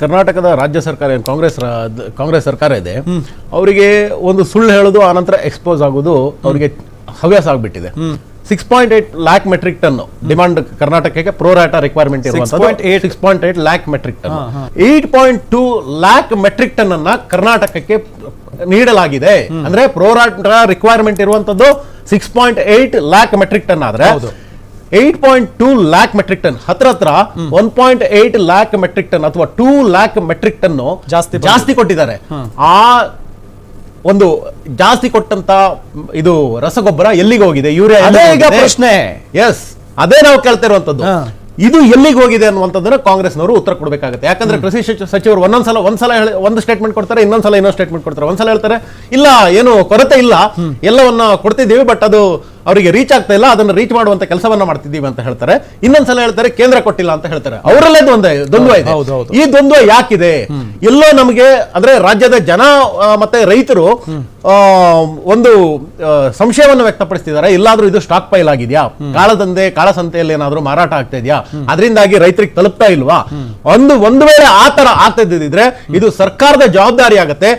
ಕರ್ನಾಟಕದ ರಾಜ್ಯ ಸರ್ಕಾರ ಏನು ಕಾಂಗ್ರೆಸ್ ಕಾಂಗ್ರೆಸ್ ಸರ್ಕಾರ ಇದೆ ಅವರಿಗೆ ಒಂದು ಸುಳ್ಳು ಹೇಳೋದು ಆನಂತರ ಎಕ್ಸ್ಪೋಸ್ ಆಗೋದು ಅವರಿಗೆ ಹವ್ಯಾಸ ಆಗಿಬಿಟ್ಟಿದೆ. Six point eight lakh metric ton demand ಕರ್ನಾಟಕಕ್ಕೆ ಪ್ರೋರಾಟ ರಿಕ್ವೈರ್ಮೆಂಟ್ ಇರುವಂತದ್ದು 6.8 six point eight lakh metric ton eight point two lakh metric ton ಅನ್ನ ಕರ್ನಾಟಕಕ್ಕೆ ನೀಡಲಾಗಿದೆ. ಅಂದ್ರೆ ಪ್ರೋರಾಟ ರಿಕ್ವೈರ್ಮೆಂಟ್ ಇರುವಂತದ್ದು six point eight lakh metric ton ಆದ್ರೆ eight point two lakh metric ton ಹತ್ರ ಹತ್ರ one point eight lakh metric ton ಅಥವಾ two lakh metric ton ಜಾಸ್ತಿ. ಜಾಸ್ತಿ ಕೊಟ್ಟಿದ್ದಾರೆ. ಆ ಒಂದು ಜಾಸ್ತಿ ಕೊಟ್ಟಂತ ಇದು ರಸಗೊಬ್ಬರ ಎಲ್ಲಿಗೆ ಹೋಗಿದೆ? ಯೂರಿಯಾ ಪ್ರಶ್ನೆ. ಎಸ್ ಅದೇ ನಾವು ಕೇಳ್ತಾ ಇರುವಂತದ್ದು. ಇದು ಎಲ್ಲಿಗೆ ಹೋಗಿದೆ ಅನ್ನುವಂಥದ್ದನ್ನ ಕಾಂಗ್ರೆಸ್ನವರು ಉತ್ತರ ಕೊಡಬೇಕಾಗುತ್ತೆ. ಯಾಕಂದ್ರೆ ಕೃಷಿ ಸಚಿ- ಸಚಿವರು ಒಂದೊಂದ್ಸಲ ಒಂದ್ಸಲ ಹೇಳಿ ಒಂದು ಸ್ಟೇಟ್ಮೆಂಟ್ ಕೊಡ್ತಾರೆ ಇನ್ನೊಂದ್ಸಲ ಇನ್ನೊಂದು ಸ್ಟೇಟ್ಮೆಂಟ್ ಕೊಡ್ತಾರೆ. ಒಂದ್ಸಲ ಹೇಳ್ತಾರೆ ಇಲ್ಲ ಏನು ಕೊರತೆ ಇಲ್ಲ. ಎಲ್ಲವನ್ನ ಕೊಡ್ತಿದ್ದೀವಿ ಬಟ್ ಅದು ಅವರಿಗೆ ರೀಚ್ ಆಗ್ತಾ ಇಲ್ಲ ಅದನ್ನ ರೀಚ್ ಮಾಡುವಂತ ಕೆಲಸವನ್ನ ಮಾಡ್ತಿದ್ದೀವಿ ಅಂತ ಹೇಳ್ತಾರೆ. ಇನ್ನೊಂದ್ಸಲ ಹೇಳ್ತಾರೆ ಕೇಂದ್ರ ಕೊಟ್ಟಿಲ್ಲ ಅಂತ ಹೇಳ್ತಾರೆ. ಅವರಲ್ಲೇ ದ್ವಂದ್ವ ದ್ವಂದ್ವ ಇದೆ. ಈ ದ್ವಂದ್ವ ಯಾಕಿದೆ? ಎಲ್ಲೋ ನಮಗೆ ಅಂದ್ರೆ ರಾಜ್ಯದ ಜನ ಮತ್ತೆ ರೈತರು ಒಂದು ಸಂಶಯವನ್ನು ವ್ಯಕ್ತಪಡಿಸ್ತಿದ್ದಾರೆ. ಎಲ್ಲಾದ್ರೂ ಇದು ಸ್ಟಾಕ್ ಪೈಲ್ ಆಗಿದೆಯಾ? ಕಾಳದಂದೆ ಕಾಳಸಂತೆಯಲ್ಲಿ ಏನಾದ್ರೂ ಮಾರಾಟ ಆಗ್ತಾ ಇದೆಯಾ? ಅದರಿಂದಾಗಿ ರೈತರಿಗೆ ತಲುಪ್ತಾ ಇಲ್ವಾ? ಒಂದು ಒಂದು ವೇಳೆ ಆ ತರ ಆಗ್ತಾ ಇದ್ದಿದ್ರೆ ಇದು ಸರ್ಕಾರದ ಜವಾಬ್ದಾರಿ ಆಗತ್ತೆ